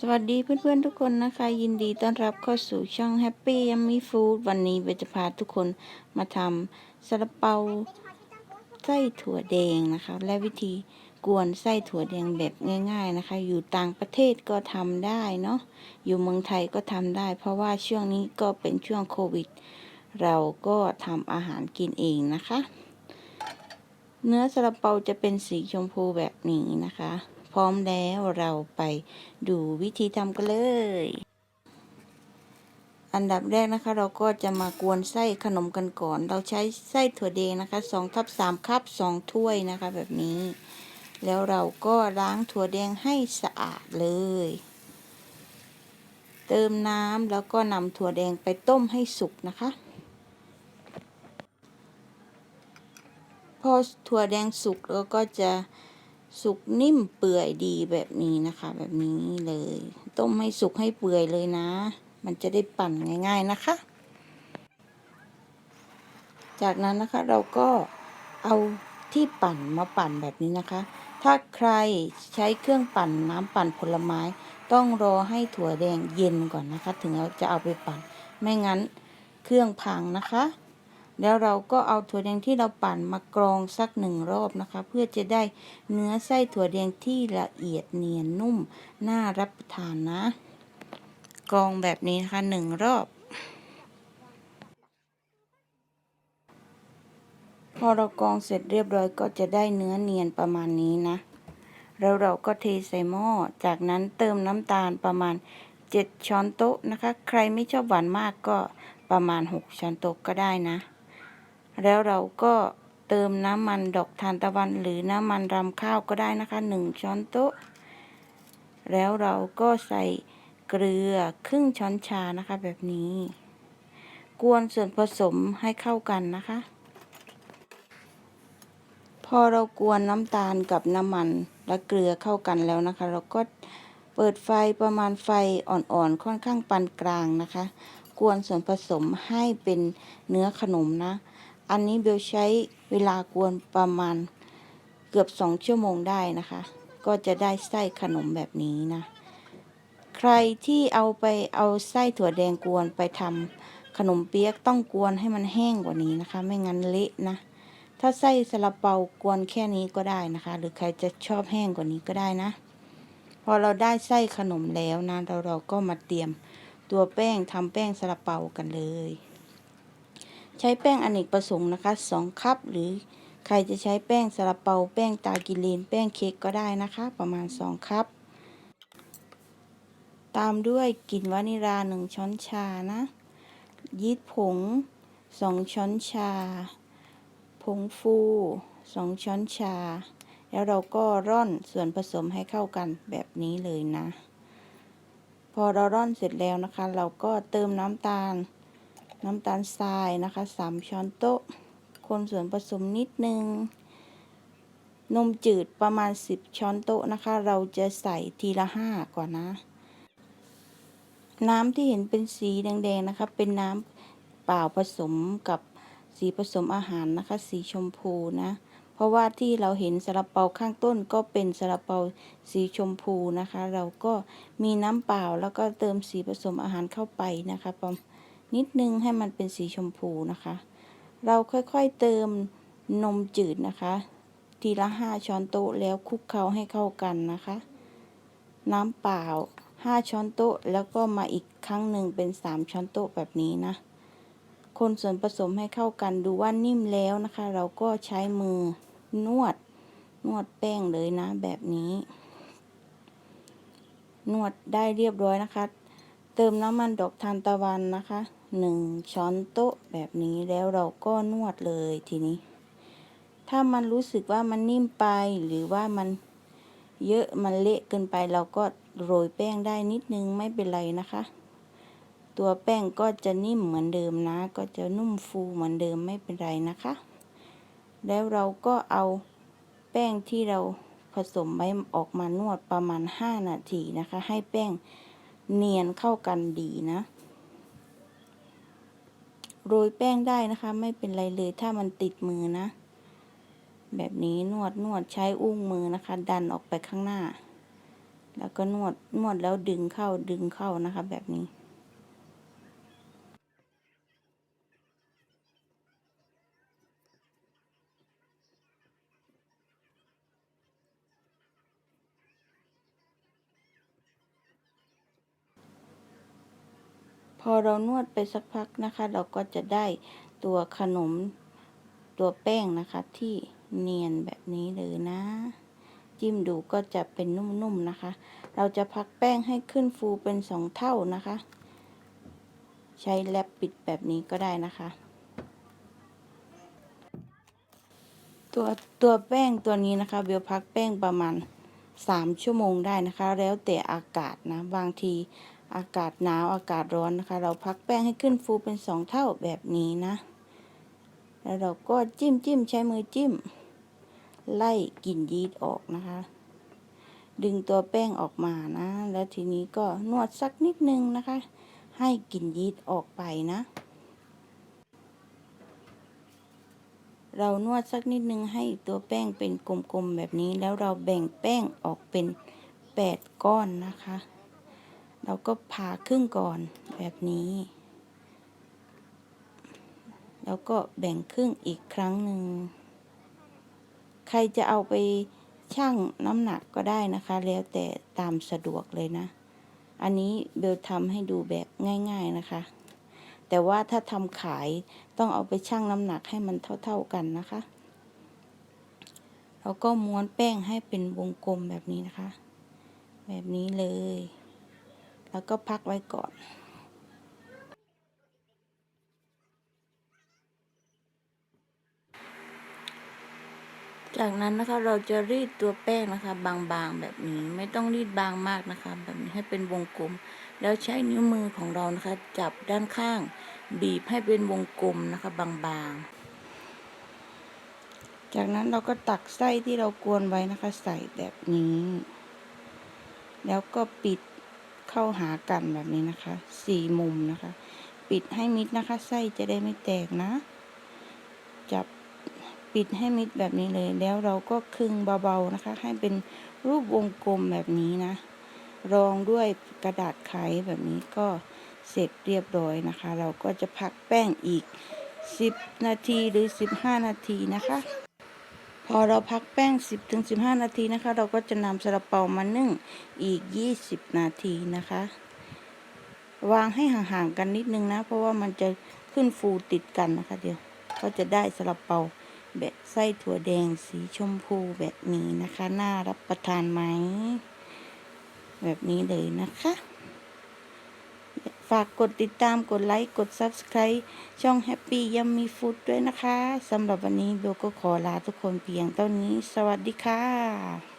สวัสดีเพื่อนๆทุกคนนะคะ ยินดีต้อนรับเข้าสู่ช่อง Happy Yummy Food วันนี้เบจะพาทุกคนมาทำซาลาเปาไส้ถั่วแดงนะคะ และวิธีกวนไส้ถั่วแดงแบบง่าย ๆนะคะ อยู่ต่างประเทศก็ทำได้เนาะอยู่เมืองไทยก็ทำได้ เพราะว่าช่วงนี้ก็เป็นช่วงโควิด เราก็ทำอาหารกินเองนะคะ เนื้อซาลาเปาจะเป็นสีชมพูแบบนี้นะคะ พร้อมแล้วเราไปดูวิธีทำกันเลย อันดับแรกนะคะ เราก็จะมากวนไส้ขนมกันก่อน เราใช้ไส้ถั่วแดงนะคะ2ทับ3คัพ2ถ้วยนะคะแบบนี้ แล้วเราก็ล้างถั่วแดงให้สะอาดเลย เติมน้ำแล้วก็นำถั่วแดงไปต้มให้สุกนะคะพอถั่วแดงสุกแล้วก็จะ สุกนิ่มเปื่อยดีแบบนี้นะคะ แบบนี้เลย ต้มให้สุกให้เปื่อยเลยนะ มันจะได้ปั่นง่าย ๆนะคะ จากนั้นนะคะเราก็เอาที่ปั่นมาปั่นแบบนี้นะคะ ถ้าใครใช้เครื่องปั่นน้ำปั่นผลไม้ ต้องรอให้ถั่วแดงเย็นก่อนนะคะ ถึงเราจะเอาไปปั่น ไม่งั้นเครื่องพังนะคะ แล้วเราก็เอาถั่วแดงที่เราปั่นมากรองสักหนึ่งรอบนะคะ เพื่อจะได้เนื้อไส้ถั่วแดงที่ละเอียดเนียนนุ่ม น่ารับประทานนะ กรองแบบนี้นะคะหนึ่งรอบ พอเรากรองเสร็จเรียบร้อยก็จะได้เนื้อเนียนประมาณนี้นะ แล้วเราก็เทใส่หม้อ จากนั้นเติมน้ำตาลประมาณ 7 ช้อนโต๊ะนะคะ ใครไม่ชอบหวานมากก็ประมาณ 6 ช้อนโต๊ะก็ได้นะ แล้วเราก็เติมน้ำมันดอกทานตะวัน หรือน้ำมันรำข้าวก็ได้นะคะ1ช้อนโต๊ะ แล้วเราก็ใส่เกลือครึ่งช้อนชานะคะแบบนี้ กวนส่วนผสมให้เข้ากันนะคะ พอเรากวนน้ำตาลกับน้ำมันและเกลือเข้ากันแล้วนะคะ เราก็เปิดไฟประมาณไฟอ่อนๆค่อนข้างปานกลางนะคะ กวนส่วนผสมให้เป็นเนื้อขนมนะ อันนี้เบลใช้เวลากวนประมาณเกือบสองชั่วโมงได้นะคะ ก็จะได้ไส้ขนมแบบนี้นะ ใครที่เอาไปเอาไส้ถั่วแดงกวนไปทำขนมเปี๊ยกต้องกวนให้มันแห้งกว่านี้นะคะ ไม่งั้นเละนะ ถ้าไส้ซาลาเปากวนแค่นี้ก็ได้นะคะ หรือใครจะชอบแห้งกว่านี้ก็ได้นะ พอเราได้ไส้ขนมแล้วนะเราเราก็มาเตรียมตัวแป้งทำแป้งซาลาเปากันเลย ใช้แป้งอเนกประสงค์นะคะ 2 คัพหรือใครจะใช้แป้งซาลาเปาแป้งตากิเลน แป้งเค้กก็ได้นะคะ ประมาณ 2 คัพ ตามด้วยกลิ่นวานิลา 1 ช้อนชานะ ยีสต์ผง 2 ช้อนชา ผงฟูสองช้อนชา แล้วเราก็ร่อนส่วนผสมให้เข้ากันแบบนี้เลยนะ พอเราร่อนเสร็จแล้วนะคะ เราก็เติมน้ำตาล น้ำตาลทรายนะคะสามช้อนโต๊ะ คนส่วนผสมนิดนึง นมจืดประมาณ 10 ช้อนโต๊ะนะคะ เราจะใส่ทีละห้าก่อนนะ น้ำที่เห็นเป็นสีแดงๆนะคะ เป็นน้ำเปล่าผสมกับสีผสมอาหารนะคะ สีชมพูนะ เพราะว่าที่เราเห็นซาลาเปาข้างต้นก็เป็นซาลาเปาสีชมพูนะคะ เราก็มีน้ำเปล่าแล้วก็เติมสีผสมอาหารเข้าไปนะคะประมาณ นิดนึงให้มันเป็นสีชมพูนะคะ เราค่อยๆเติมนมจืดนะคะ ทีละห้าช้อนโต๊ะแล้วคลุกเคล้าให้เข้ากันนะคะ น้ำเปล่าห้าช้อนโต๊ะแล้วก็มาอีกครั้งหนึ่งเป็นสามช้อนโต๊ะแบบนี้นะ คนส่วนผสมให้เข้ากันดูว่านิ่มแล้วนะคะ เราก็ใช้มือนวดนวดแป้งเลยนะแบบนี้ นวดได้เรียบร้อยนะคะ เติมน้ำมันดอกทานตะวันนะคะหนึ่งช้อนโต๊ะแบบนี้แล้วเราก็นวดเลยทีนี้ ถ้ามันรู้สึกว่ามันนิ่มไปหรือว่ามันเยอะมันเละเกินไปเราก็โรยแป้งได้นิดนึงไม่เป็นไรนะคะ ตัวแป้งก็จะนิ่มเหมือนเดิมนะ ก็จะนุ่มฟูเหมือนเดิมไม่เป็นไรนะคะ แล้วเราก็เอาแป้งที่เราผสมไว้ออกมานวดประมาณ 5 นาทีนะคะ ให้แป้ง เนียนเข้ากันดีนะ โรยแป้งได้นะคะ ไม่เป็นไรเลยถ้ามันติดมือนะ แบบนี้นวดนวดใช้อุ้งมือนะคะ ดันออกไปข้างหน้า แล้วก็นวดนวดแล้วดึงเข้าดึงเข้านะคะ แบบนี้ พอเรานวดไปสักพักนะคะ เราก็จะได้ตัวขนมตัวแป้งนะคะที่เนียนแบบนี้เลยนะ จิ้มดูก็จะเป็นนุ่มๆนะคะ เราจะพักแป้งให้ขึ้นฟูเป็นสองเท่านะคะ ใช้แลบปิดแบบนี้ก็ได้นะคะ ตัวตัวแป้งตัวนี้นะคะเบลพักแป้งประมาณ 3 ชั่วโมงได้นะคะ แล้วแต่อากาศนะบางที อากาศหนาวอากาศร้อนนะคะ เราพักแป้งให้ขึ้นฟูเป็นสองเท่าแบบนี้นะ แล้วเราก็จิ้มจิ้มใช้มือจิ้ม ไล่กลิ่นยีสต์ออกนะคะ ดึงตัวแป้งออกมานะ แล้วทีนี้ก็นวดสักนิดนึงนะคะ ให้กลิ่นยีสต์ออกไปนะ เรานวดสักนิดนึงให้ตัวแป้งเป็นกลมๆแบบนี้ แล้วเราแบ่งแป้งออกเป็นแปดก้อนนะคะ เราก็ผ่าครึ่งก่อนแบบนี้ แล้วก็แบ่งครึ่งอีกครั้งหนึ่ง ใครจะเอาไปชั่งน้ำหนักก็ได้นะคะ แล้วแต่ตามสะดวกเลยนะ อันนี้เบลทำให้ดูแบบง่ายๆนะคะ แต่ว่าถ้าทำขายต้องเอาไปชั่งน้ำหนักให้มันเท่า ๆกันนะคะเราก็ม้วนแป้งให้เป็นวงกลมแบบนี้นะคะ แบบนี้เลย แล้วก็พักไว้ก่อน จากนั้นนะคะเราจะรีดตัวแป้งนะคะ บางๆแบบนี้ไม่ต้องรีดบางมากนะคะ แบบนี้ให้เป็นวงกลม แล้วใช้นิ้วมือของเรานะคะ จับด้านข้าง บีบให้เป็นวงกลมนะคะ บางๆ จากนั้นเราก็ตักไส้ที่เรากวนไว้นะคะ ใส่แบบนี้ แล้วก็ปิด เข้าหากันแบบนี้นะคะสี่มุมนะคะ ปิดให้มิดนะคะไส้จะได้ไม่แตกนะ จับปิดให้มิดแบบนี้เลย แล้วเราก็คึงเบาๆนะคะ ให้เป็นรูปวงกลมแบบนี้นะ รองด้วยกระดาษไขแบบนี้ก็เสร็จเรียบร้อยนะคะ เราก็จะพักแป้งอีก 10 นาทีหรือ 15 นาทีนะคะ พอเราพักแป้ง 10ถึง15 นาทีนะคะ เราก็จะนำซาลาเปามานึ่งอีก 20 นาทีนะคะ วางให้ห่างๆกันนิดนึงนะ เพราะว่ามันจะขึ้นฟูติดกันนะคะ เดี๋ยวก็จะได้ซาลาเปาแบบไส้ถั่วแดงสีชมพูแบบนี้นะคะ น่ารับประทานไหม แบบนี้เลยนะคะ ฝากกดติดตามกดไลค์ กด Subscribe ช่อง Happy Yummy Food ด้วยนะคะสำหรับวันนี้เบลก็ขอลาทุกคนเพียงเท่านี้ สวัสดีค่ะ